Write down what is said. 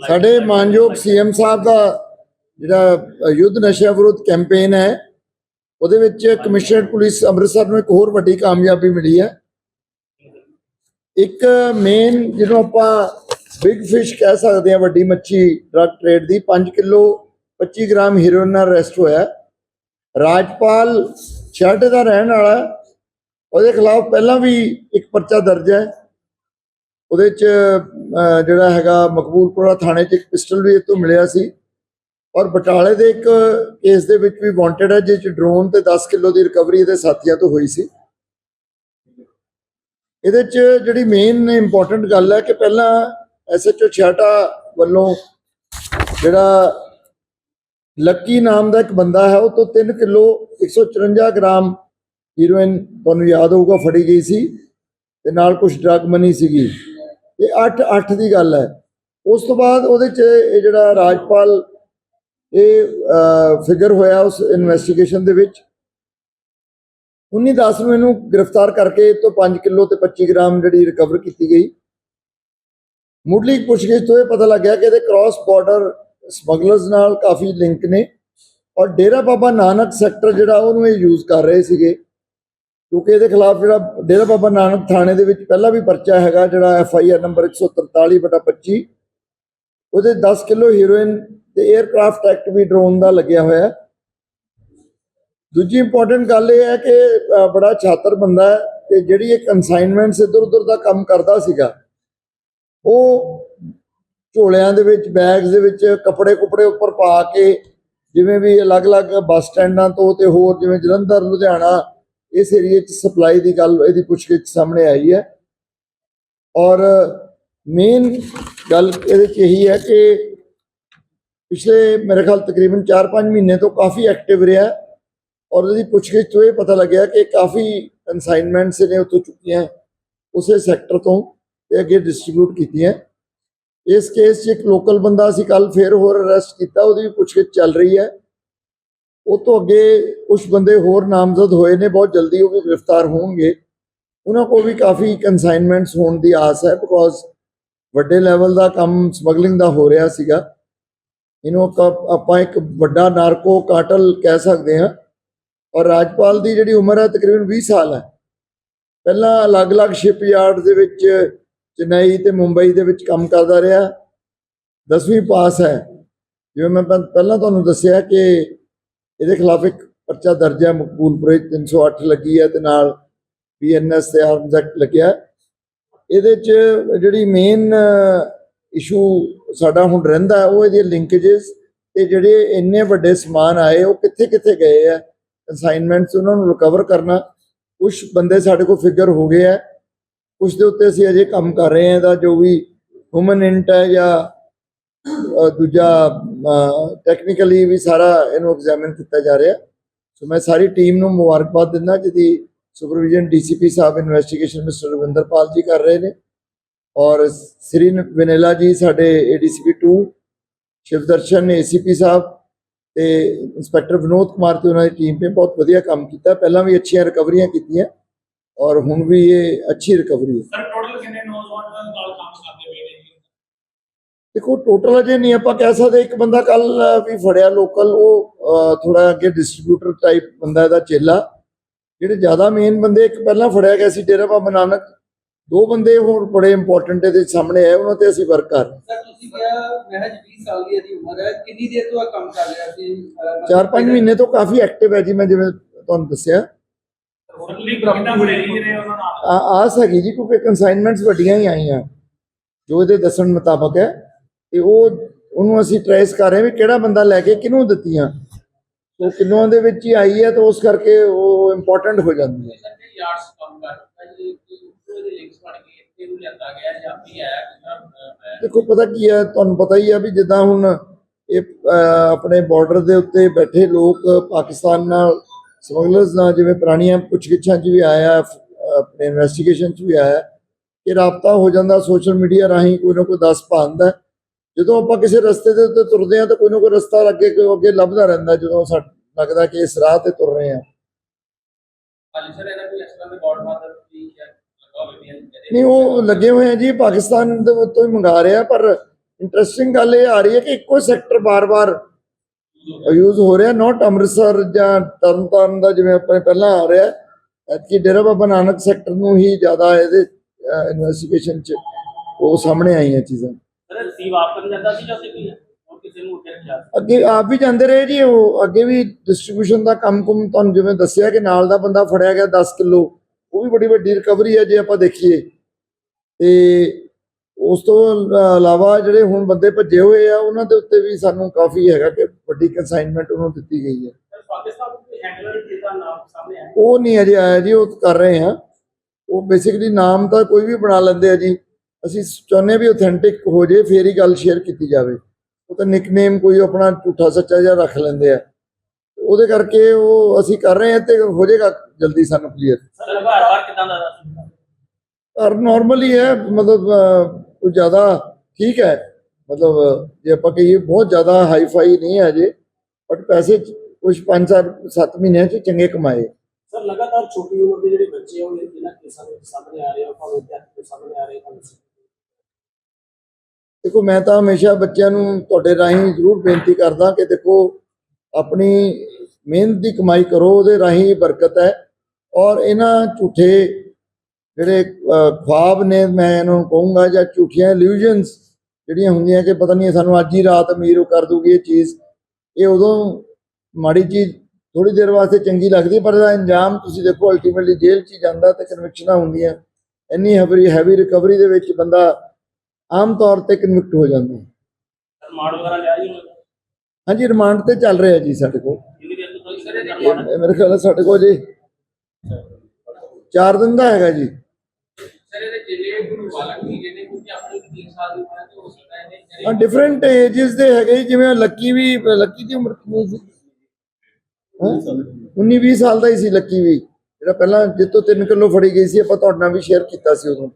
ਸਾਡੇ ਮਾਨਯੋਗ ਸੀਐਮ ਸਾਹਿਬ ਦਾ ਜਿਹੜਾ ਯੁੱਧ ਨਸ਼ਾ ਵਿਰੋਧ ਕੈਂਪੇਨ ਹੈ, ਉਹਦੇ ਵਿੱਚ ਕਮਿਸ਼ਨਰਡ ਪੁਲਿਸ ਅੰਮ੍ਰਿਤਸਰ ਨੂੰ ਇੱਕ ਹੋਰ ਵੱਡੀ ਕਾਮਯਾਬੀ ਮਿਲੀ ਹੈ। ਇੱਕ ਮੇਨ ਜਿਹਨੂੰ ਆਪਾਂ ਬਿਗ ਫਿਸ਼ ਕਹਿ ਸਕਦੇ ਹਾਂ, ਵੱਡੀ ਮੱਛੀ ਡਰਗ ਟ੍ਰੇਡ ਦੀ 5 ਕਿਲੋ 25 ਗ੍ਰਾਮ ਹੀਰੋਇਨ ਨਾਲ ਅਰੈਸਟ ਹੋਇਆ। ਰਾਜਪਾਲ ਛੱਡ ਦਾ ਰਹਿਣ ਵਾਲਾ ਉਹਦੇ ਖਿਲਾਫ ਪਹਿਲਾਂ ਵੀ ਇੱਕ ਪਰਚਾ ਦਰਜ ਹੈ। ਉਹਦੇ ਚ ਜਿਹੜਾ ਹੈਗਾ ਮਕਬੂਲਪੁਰਾ ਥਾਣੇ 'ਚ ਇੱਕ ਪਿਸਟਲ ਵੀ ਇਹ ਤੋਂ ਮਿਲਿਆ ਸੀ। ਔਰ ਬਟਾਲੇ ਦੇ ਇੱਕ ਕੇਸ ਦੇ ਵਿੱਚ ਵੀ ਵਾਂਟਡ ਹੈ ਜਿਸ 'ਚ ਡਰੋਨ ਤੇ 10 ਕਿਲੋ ਦੀ ਰਿਕਵਰੀ ਇਹਦੇ ਸਾਥੀਆਂ ਤੋਂ ਹੋਈ ਸੀ। ਇਹਦੇ 'ਚ ਜਿਹੜੀ ਮੇਨ ਇੰਪੋਰਟੈਂਟ ਗੱਲ ਹੈ ਕਿ ਪਹਿਲਾਂ ਐਸਐਚਓ ਛਿਆਟਾ ਵੱਲੋਂ ਜਿਹੜਾ ਲੱਕੀ ਨਾਮ ਦਾ ਇੱਕ ਬੰਦਾ ਹੈ, ਉਹ ਤੋਂ 3 ਕਿਲੋ 154 ਗ੍ਰਾਮ ਹੀਰੋਇਨ ਤੁਹਾਨੂੰ ਯਾਦ ਹੋਊਗਾ, ਫੜੀ ਗਈ ਸੀ। ਤੇ ਨਾਲ ਕੁਝ ਡਰਗ ਮਨੀ ਸੀਗੀ। ਇਹ 8 8 ਦੀ ਗੱਲ ਹੈ। ਉਸ ਤੋਂ ਬਾਅਦ ਉਹਦੇ ਚ ਇਹ ਜਿਹੜਾ ਰਾਜਪਾਲ, ਇਹ ਫਿਗਰ ਹੋਇਆ ਉਸ ਇਨਵੈਸਟੀਗੇਸ਼ਨ ਦੇ ਵਿੱਚ। 19 10 ਨੂੰ ਇਹਨੂੰ ਗ੍ਰਿਫਤਾਰ ਕਰਕੇ ਇਹ ਤੋਂ 5 ਕਿਲੋ ਤੇ 25 ਗ੍ਰਾਮ ਜਿਹੜੀ ਰਿਕਵਰ ਕੀਤੀ ਗਈ। ਮੁੱਢਲੀ ਪੁੱਛਗਿੱਛ ਤੋਂ ਇਹ ਪਤਾ ਲੱਗਿਆ ਕਿ ਇਹਦੇ ਕ੍ਰਾਸ ਬਾਰਡਰ ਸਮਗਲਰਸ ਨਾਲ ਕਾਫੀ ਲਿੰਕ ਨੇ। ਔਰ ਡੇਰਾ ਬਾਬਾ ਨਾਨਕ ਸੈਕਟਰ ਜਿਹੜਾ ਉਹਨੂੰ ਇਹ ਯੂਜ਼ ਕਰ ਰਹੇ ਸੀਗੇ। ਕਿਉਂਕਿ ਇਹਦੇ ਖਿਲਾਫ ਜਿਹੜਾ ਡੇਰਾ ਬਾਬਾ ਨਾਨਕ ਥਾਣੇ ਦੇ ਵਿੱਚ ਪਹਿਲਾਂ ਵੀ ਪਰਚਾ ਹੈਗਾ, ਜਿਹੜਾ ਐਫ ਆਈ ਆਰ ਨੰਬਰ 143/25 ਉਹਦੇ 10 ਕਿਲੋ ਹੀਰੋਇਨ ਤੇ 에ਅਰਕ੍ਰਾਫਟ ਐਕਟ ਵੀ ਡਰੋਨ ਦਾ ਲੱਗਿਆ ਹੋਇਆ ਦੂਜੀ ਇੰਪੋਰਟੈਂਟ ਗੱਲ ਇਹ ਹੈ ਕਿ ਬੜਾ ਛਾਤਰ ਬੰਦਾ ਹੈ ਤੇ ਜਿਹੜੀ ਇਹ ਕਨਸਾਈਨਮੈਂਟਸ ਇੱਧਰ ਉੱਧਰ ਦਾ ਕੰਮ ਕਰਦਾ ਸੀਗਾ, ਉਹ ਝੋਲਿਆਂ ਦੇ ਵਿੱਚ ਬੈਗਸ ਦੇ ਵਿੱਚ ਕੱਪੜੇ ਕੁਪੜੇ ਉੱਪਰ ਪਾ ਕੇ, ਜਿਵੇਂ ਵੀ ਅਲੱਗ-ਅਲੱਗ ਬੱਸ ਸਟੈਂਡਾਂ ਤੋਂ ਤੇ ਹੋਰ ਜਿਵੇਂ ਜਲੰਧਰ, ਲੁਧਿਆਣਾ ਇਸ ਏਰੀਏ 'ਚ ਸਪਲਾਈ ਦੀ ਗੱਲ ਇਹਦੀ ਪੁੱਛਗਿੱਛ ਸਾਹਮਣੇ ਆਈ ਹੈ। ਔਰ ਮੇਨ ਗੱਲ ਇਹਦੇ 'ਚ ਇਹੀ ਹੈ ਕਿ ਪਿਛਲੇ ਮੇਰੇ ਖਿਆਲ ਤਕਰੀਬਨ 4-5 ਮਹੀਨੇ ਤੋਂ ਕਾਫੀ ਐਕਟਿਵ ਰਿਹਾ ਔਰ ਉਹਦੀ ਪੁੱਛਗਿੱਛ ਤੋਂ ਇਹ ਪਤਾ ਲੱਗਿਆ ਕਿ ਕਾਫੀ ਕਨਸਾਈਨਮੈਂਟਸ ਨੇ ਉੱਥੋਂ ਚੁੱਕੀਆਂ ਉਸੇ ਸੈਕਟਰ ਤੋਂ ਤੇ ਅੱਗੇ ਡਿਸਟ੍ਰੀਬਿਊਟ ਕੀਤੀਆਂ ਇਸ ਕੇਸ 'ਚ ਇੱਕ ਲੋਕਲ ਬੰਦਾ ਸੀ ਕੱਲ ਫੇਰ ਹੋਰ ਅਰੈਸਟ ਕੀਤਾ, ਉਹਦੀ ਵੀ ਪੁੱਛਗਿੱਛ ਚੱਲ ਰਹੀ ਹੈ। ਉਹ ਤੋਂ ਅੱਗੇ ਕੁਝ ਬੰਦੇ ਹੋਰ ਨਾਮਜ਼ਦ ਹੋਏ ਨੇ, ਬਹੁਤ ਜਲਦੀ ਉਹ ਵੀ ਗ੍ਰਿਫਤਾਰ ਹੋਣਗੇ। ਉਹਨਾਂ ਕੋਲ ਵੀ ਕਾਫੀ ਕਨਸਾਈਨਮੈਂਟਸ ਹੋਣ ਦੀ ਆਸ ਹੈ ਬਿਕੋਜ਼ ਵੱਡੇ ਲੈਵਲ ਦਾ ਕੰਮ ਸਮਗਲਿੰਗ ਦਾ ਹੋ ਰਿਹਾ ਸੀਗਾ। ਇਹਨੂੰ ਆਪਾਂ- ਆਪਾਂ ਇੱਕ ਵੱਡਾ ਨਾਰਕੋ ਕਾਟਲ ਕਹਿ ਸਕਦੇ ਹਾਂ। ਔਰ ਰਾਜਪਾਲ ਦੀ ਜਿਹੜੀ ਉਮਰ ਹੈ ਤਕਰੀਬਨ 20 ਸਾਲ ਹੈ। ਪਹਿਲਾਂ ਅਲੱਗ-ਅਲੱਗ ਸ਼ਿਪਯਾਰਡ ਦੇ ਵਿੱਚ ਚੇਨਈ ਤੇ ਮੁੰਬਈ ਦੇ ਵਿੱਚ ਕੰਮ ਕਰਦਾ ਰਿਹਾ। 10ਵੀਂ ਪਾਸ ਹੈ। ਜਿਵੇਂ ਮੈਂ ਪਹਿਲਾਂ ਤੁਹਾਨੂੰ ਦੱਸਿਆ ਕਿ ਇਹਦੇ ਖਿਲਾਫ ਇੱਕ ਪਰਚਾ ਦਰਜ ਹੈ, ਮਕਬੂਲਪੁਰੇ 'ਚ 308 ਲੱਗੀ ਹੈ ਤੇ ਨਾਲ ਬੀਐਨਐਸ ਤੇ ਆਰਮਸ ਐਕਟ ਲੱਗਿਆ ਇਹਦੇ 'ਚ ਜਿਹੜੀ ਮੇਨ ਇਸ਼ੂ ਸਾਡਾ ਹੁਣ ਰਹਿੰਦਾ ਉਹ ਇਹਦੀ ਲਿੰਕੇजेस ਤੇ ਜਿਹੜੇ ਇੰਨੇ ਵੱਡੇ ਸਮਾਨ ਆਏ, ਉਹ ਕਿੱਥੇ ਕਿੱਥੇ ਗਏ ਆ ਅਸਾਈਨਮੈਂਟਸ ਉਹਨਾਂ ਨੂੰ ਰਿਕਵਰ ਕਰਨਾ ਕੁਝ ਬੰਦੇ ਸਾਡੇ ਕੋਲ ਫਿਗਰ ਹੋ ਗਏ ਆ ਕੁਝ ਦੇ ਉੱਤੇ ਅਸੀਂ ਅਜੇ ਕੰਮ ਕਰ ਰਹੇ ਹਾਂ, ਇਹਦਾ ਜੋ ਵੀ ਹਿਊਮਨ ਇੰਟ ਹੈ ਜਾਂ ਦੂਜਾ ਟੈਕਨੀਕਲੀ ਵੀ ਸਾਰਾ ਇਹਨੂੰ ਐਗਜ਼ਾਮਿਨ ਕੀਤਾ ਜਾ ਰਿਹਾ। ਸੋ ਮੈਂ ਸਾਰੀ ਟੀਮ ਨੂੰ ਮੁਬਾਰਕਬਾਦ ਦਿੰਦਾ, ਜਿਹਦੀ ਸੁਪਰਵਿਜ਼ਨ ਡੀਸੀਪੀ ਸਾਹਿਬ ਇਨਵੈਸਟੀਗੇਸ਼ਨ ਮਿਸਟਰ ਰਵਿੰਦਰਪਾਲ ਜੀ ਕਰ ਰਹੇ ਨੇ। ਔਰ ਸ੍ਰੀ ਵਨੇਲਾ ਜੀ ਸਾਡੇ ਏਡੀਸੀਪੀ 2 ਸ਼ਿਵਦਰਸ਼ਨ ਏਸੀਪੀ ਸਾਹਿਬ ਤੇ ਇੰਸਪੈਕਟਰ ਵਿਨੋਦ ਕੁਮਾਰ ਤੇ ਉਹਨਾਂ ਦੀ ਟੀਮ ਨੇ ਬਹੁਤ ਵਧੀਆ ਕੰਮ ਕੀਤਾ। ਪਹਿਲਾਂ ਵੀ ਅੱਛੀਆਂ ਰਿਕਵਰੀਆਂ ਕੀਤੀਆਂ, ਔਰ ਹੁਣ ਵੀ ਇਹ ਅੱਛੀ ਰਿਕਵਰੀ ਹੈ। ਸਰ ਟੋਟਲ ਕਿੰਨੇ ਨੌਜਵਾਨ ਨਾਲ ਕੰਮ ਕਰਦੇ ਪਏ ਨੇ ਜੀ ਦੇਖੋ ਟੋਟਲ ਅਜੇ ਨਹੀਂ ਆਪਾਂ ਕਹਿ ਸਕਦੇ ਇੱਕ ਬੰਦਾ ਕੱਲ ਵੀ ਫੜਿਆ ਲੋਕਲ ਉਹ ਥੋੜਾ ਅੱਗੇ ਡਿਸਟ੍ਰੀਬਿਊਟਰ ਟਾਈਪ ਬੰਦਾ ਇਹਦਾ ਚੇਲਾ। ਜਿਹੜੇ ਜ਼ਿਆਦਾ ਮੇਨ ਬੰਦੇ ਇੱਕ ਪਹਿਲਾਂ ਫੜਿਆ ਗਿਆ ਸੀ ਡੇਰਾ ਬਾਬਾ ਨਾਨਕ। ਦੋ ਬੰਦੇ ਹੋਰ ਬੜੇ ਇੰਪੋਰਟੈਂਟ ਇਹਦੇ ਸਾਹਮਣੇ ਆਏ ਉਹਨਾਂ ਤੇ ਅਸੀਂ ਵਰਕ ਕਰ ਰਹੇ ਹਾਂ। ਸਰ ਤੁਸੀਂ ਕਿਹਾ ਮਹਿਜ 20 ਸਾਲ ਦੀ ਇਹਦੀ ਉਮਰ ਹੈ। ਕਿੰਨੀ ਦੇਰ ਤੋਂ ਇਹ ਕੰਮ ਕਰ ਰਿਹਾ ਸੀ? ਚਾਰ ਪੰਜ ਮਹੀਨੇ ਤੋਂ ਕਾਫੀ ਐਕਟਿਵ ਹੈ ਜੀ ਮੈਂ ਜਿਵੇਂ ਤੁਹਾਨੂੰ ਦੱਸਿਆ। ਸਰਲੀ ਕਿੰਨਾ ਬਣੇ ਜੀ ਰਹੇ ਉਹਨਾਂ ਨਾਲ? ਆ- ਆਸ ਹੈਗੀ ਜੀ ਕਿਉਂਕਿ ਕਨਸਾਈਨਮੈਂਟਸ ਵੱਡੀਆਂ ਹੀ ਆਈਆਂ। ਜੋ ਇਹਦੇ ਦੱਸਣ ਮੁਤਾਬਕ ਹੈ। ਤੇ ਉਹ ਉਹਨੂੰ ਅਸੀਂ ਟ੍ਰੇਸ ਕਰ ਰਹੇ ਵੀ ਕਿਹੜਾ ਬੰਦਾ ਲੈ ਕੇ ਕਿਹਨੂੰ ਦਿੱਤੀਆਂ। ਉਹ ਕਿੰਨੋਂ ਦੇ ਵਿੱਚ ਹੀ ਆਈ ਹੈ ਤਾਂ ਉਸ ਕਰਕੇ ਉਹ ਇੰਪੋਰਟੈਂਟ ਹੋ ਜਾਂਦੀ ਹੈ। ਸਰ ਜੀ ਯਾਰਡਸ ਕੰਮ ਕਰਦਾ ਜੀ ਉਹਦੇ ਲਿੰਕਸ ਬਣ ਗਏ ਇੱਥੇ ਨੂੰ ਲਿਆਂਦਾ ਗਿਆ ਜਾਂ ਵੀ ਹੈ ਜਿਸ ਤਰ੍ਹਾਂ ਮੈਂ ਦੇਖੋ ਪਤਾ ਕੀ ਹੈ ਤੁਹਾਨੂੰ ਪਤਾ ਹੀ ਹੈ ਵੀ ਜਿੱਦਾਂ ਹੁਣ ਇਹ ਆਪਣੇ ਬਾਰਡਰ ਦੇ ਉੱਤੇ ਬੈਠੇ ਲੋਕ ਪਾਕਿਸਤਾਨ ਨਾਲ ਸਮਗਲਰਸ ਨਾਲ ਜਿਵੇਂ ਪੁਰਾਣੀਆਂ ਪੁੱਛਗਿੱਛਾਂ 'ਚ ਵੀ ਆਇਆ ਆਪਣੇ ਇਨਵੈਸਟੀਗੇਸ਼ਨ 'ਚ ਵੀ ਆਇਆ ਕਿ ਰਾਬਤਾ ਹੋ ਜਾਂਦਾ ਸੋਸ਼ਲ ਮੀਡੀਆ ਰਾਹੀਂ ਕੋਈ ਨਾ ਕੋਈ ਦੱਸ ਪਾਉਂਦਾ ਜਦੋਂ ਆਪਾਂ ਕਿਸੇ ਰਸਤੇ ਦੇ ਉੱਤੇ ਤੁਰਦੇ ਹਾਂ ਤਾਂ ਕੋਈ ਨਾ ਕੋਈ ਰਸਤਾ ਅੱਗੇ ਕੋਈ ਅੱਗੇ ਲੱਭਦਾ ਰਹਿੰਦਾ ਜਦੋਂ ਸਾਨੂੰ ਲੱਗਦਾ ਕਿ ਇਸ ਰਾਹ ਤੇ ਤੁਰ ਰਹੇ ਇਹਦੇ ਨਹੀਂ ਉਹ ਲੱਗੇ ਹੋਏ ਆ ਜੀ ਪਾਕਿਸਤਾਨ ਦੇ ਤੋਂ ਹੀ ਮੰਗਾ ਰਿਹਾ ਪਰ ਇੰਟਰਸਟਿੰਗ ਗੱਲ ਇਹ ਆ ਰਹੀ ਹੈ ਕਿ ਇੱਕੋ ਸੈਕਟਰ ਬਾਰ-ਬਾਰ ਯੂਜ਼ ਹੋ ਰਿਹਾ ਨਾਟ ਅੰਮ੍ਰਿਤਸਰ ਜਾਂ ਤਰਨਤਾਰਨ ਦਾ ਜਿਵੇਂ ਆਪਣੇ ਪਹਿਲਾਂ ਆ ਰਿਹਾ ਐਤਕੀ ਡੇਰਾ ਬਾਬਾ ਨਾਨਕ ਸੈਕਟਰ ਨੂੰ ਹੀ ਜ਼ਿਆਦਾ ਇਹਦੇ ਇਨਵੈਸਟੀਗੇਸ਼ਨ 'ਚ ਉਹ ਸਾਹਮਣੇ ਆਈਆਂ ਚੀਜ਼ਾਂ। ਰਿਸੀਵ ਆਪ ਕਰਨ ਜਾਂਦਾ ਸੀ ਜਾਂ ਸੀ ਕੋਈ ਹੋਰ ਕਿਸੇ ਨੂੰ ਉੱਤੇ ਰੱਖਿਆ ਅੱਗੇ ਆਪ ਵੀ ਜਾਂਦੇ ਰਹੇ ਜੀ ਉਹ। ਅੱਗੇ ਵੀ ਡਿਸਟ੍ਰੀਬਿਊਸ਼ਨ ਦਾ ਕੰਮ ਕੁਮ ਤੁਹਾਨੂੰ ਜਿਵੇਂ ਦੱਸਿਆ ਕਿ ਨਾਲ ਦਾ ਬੰਦਾ ਫੜਿਆ ਗਿਆ 10 ਕਿਲੋ। ਉਹ ਵੀ ਬੜੀ ਵੱਡੀ ਰਿਕਵਰੀ ਹੈ ਜੇ ਆਪਾਂ ਦੇਖੀਏ। ਤੇ ਉਸ ਤੋਂ ਇਲਾਵਾ ਜਿਹੜੇ ਹੁਣ ਬੰਦੇ ਭੱਜੇ ਹੋਏ ਆ ਉਹਨਾਂ ਦੇ ਉੱਤੇ ਵੀ ਸਾਨੂੰ ਕਾਫੀ ਹੈਗਾ ਕਿ ਵੱਡੀ ਕੰਸਾਈਨਮੈਂਟ ਉਹਨੂੰ ਦਿੱਤੀ ਗਈ ਹੈ। ਪਾਕਿਸਤਾਨ ਦੇ ਹੈਂਡਲਰ ਦਾ ਨਾਮ ਸਾਹਮਣੇ ਆਇਆ? ਉਹ ਨਹੀਂ ਅਜੇ ਆਇਆ ਜੀ ਉਹ ਕਰ ਰਹੇ ਆ। ਉਹ ਬੇਸਿਕਲੀ ਨਾਮ ਤਾਂ ਕੋਈ ਵੀ ਬਣਾ ਲੈਂਦੇ ਆ ਜੀ। ਅਸੀਂ ਚਾਹੁੰਦੇ ਹਾਂ ਵੀ ਆਥੈਂਟਿਕ ਹੋ ਜੇ ਫੇਰ ਹੀ ਗੱਲ ਸ਼ੇਅਰ ਕੀਤੀ ਜਾਵੇ। ਉਹ ਤਾਂ ਨਿਕਨੇਮ ਕੋਈ ਆਪਣਾ ਝੂਠਾ ਸੱਚਾ ਜਿਹਾ ਰੱਖ ਲੈਂਦੇ ਆ। ਉਹਦੇ ਕਰਕੇ ਉਹ ਅਸੀਂ ਕਰ ਰਹੇ ਹਾਂ ਤੇ ਹੋ ਜਾਏਗਾ ਜਲਦੀ ਸਾਨੂੰ ਕਲੀਅਰ ਸਰ ਘਰ-ਬਾਰ ਕਿਦਾਂ ਦਾ ਦਾ ਪਰ ਨਾਰਮਲ ਹੀ ਮਤਲਬ ਕੋਈ ਜ਼ਿਆਦਾ ਠੀਕ ਹੈ। ਮਤਲਬ ਜੇ ਆਪਾਂ ਕਹੀਏ ਬਹੁਤ ਜ਼ਿਆਦਾ ਹਾਈ ਫਾਈ ਨਹੀਂ ਹੈ ਅਜੇ ਬਟ ਪੈਸੇ ਕੁਝ 5 7 ਮਹੀਨਿਆਂ ਚ ਚੰਗੇ ਕਮਾਏ। ਸਰ ਲਗਾਤਾਰ ਛੋਟੀ ਉਮਰ ਦੇ ਜਿਹੜੇ ਬੱਚੇ ਆ ਉਹ ਇਹਨਾਂ ਕੇਸਾਂ ਦੇ ਸਾਹਮਣੇ ਆ ਰਹੇ ਆ ਭਾਵੇਂ ਵਿਦਿਆਰਥੀ ਦੇ ਸਾਹਮਣੇ ਆ ਰਹੇ ਆ ਦੇਖੋ ਮੈਂ ਤਾਂ ਹਮੇਸ਼ਾ ਬੱਚਿਆਂ ਨੂੰ ਤੁਹਾਡੇ ਰਾਹੀਂ ਜ਼ਰੂਰ ਬੇਨਤੀ ਕਰਦਾ ਕਿ ਦੇਖੋ ਆਪਣੀ ਮਿਹਨਤ ਦੀ ਕਮਾਈ ਕਰੋ ਉਹਦੇ ਰਾਹੀਂ ਬਰਕਤ ਹੈ। ਔਰ ਇਹਨਾਂ ਝੂਠੇ ਜਿਹੜੇ ਅਹ, ਖੁਆਬ ਨੇ ਮੈਂ ਇਹਨਾਂ ਨੂੰ ਕਹੂੰਗਾ ਜਾਂ ਝੂਠੀਆਂ ਇਲੂਜਨਸ ਜਿਹੜੀਆਂ ਹੁੰਦੀਆਂ ਕਿ ਪਤਾ ਨਹੀਂ ਸਾਨੂੰ ਅੱਜ ਹੀ ਰਾਤ ਅਮੀਰ ਉਹ ਕਰ ਦੂਗੀ ਇਹ ਚੀਜ਼ ਇਹ ਉਦੋਂ ਮਾੜੀ ਚੀਜ਼ ਥੋੜੀ ਦੇਰ ਵਾਸਤੇ ਚੰਗੀ ਲੱਗਦੀ ਪਰ ਇਹਦਾ ਇੰਜਾਮ ਤੁਸੀਂ ਦੇਖੋ ਅਲਟੀਮੇਟਲੀ ਜੇਲ੍ਹ 'ਚ ਹੀ ਜਾਂਦਾ ਤੇ ਕਨਵਿਕਸ਼ਨਾਂ ਹੁੰਦੀਆਂ। ਇੰਨੀ ਹੈਵੀ ਹੈਵੀ ਰਿਕਵਰੀ ਦੇ ਵਿੱਚ ਬੰਦਾ ਆਮ ਤੌਰ ਤੇ ਕਨਵਿਕਟ ਹੋ ਜਾਂਦਾ ਹੈ। ਸਰ ਮਾੜ ਵਗੈਰਾ ਲਿਆ ਜੀ ਹਾਂਜੀ ਰਿਮਾਂਡ ਤੇ ਚੱਲ ਰਿਹਾ ਜੀ ਸਾਡੇ ਕੋਲ। ਕਿੰਨੀ ਦੇਰ ਤੋਂ ਤੁਸੀਂ ਸਰ ਇਹ ਇਹ ਮੇਰੇ ਖਿਆਲ ਨਾਲ ਸਾਡੇ ਕੋਲ ਜੀ 4 ਦਿਨ ਦਾ ਹੈਗਾ ਜੀ। ਸਰ ਇਹਦੇ ਜਿਹੜੇ ਕੋਈ ਬਾਲਕ ਵੀ ਜਿਹਨੇ ਕੋਈ ਆਪਣੀ 30 ਸਾਲ ਦੀ ਉਮਰ ਹੈ ਤੇ ਹੋ ਸਕਦਾ ਹੈ ਹਾਂ ਜਿਹੜੇ ਡਿਫਰੈਂਟ ਏਜਸ ਦੇ ਹੈਗੇ ਜੀ, ਜਿਵੇਂ ਲੱਕੀ ਵੀ ਲੱਕੀ ਦੀ ਉਮਰ ਕਿੰਨੀ ਸੀ? ਹੈਂ? 19 20 ਸਾਲ ਦਾ ਹੀ ਸੀ ਲੱਕੀ ਵੀ ਜਿਹੜਾ ਪਹਿਲਾਂ ਜਿੱਤੋਂ 3 ਕਿਲੋ ਫੜੀ ਗਈ ਸੀ ਆਪਾਂ ਤੁਹਾਡੇ ਨਾਲ ਵੀ ਸ਼ੇਅਰ ਕੀਤਾ ਸੀ ਉਦੋਂ।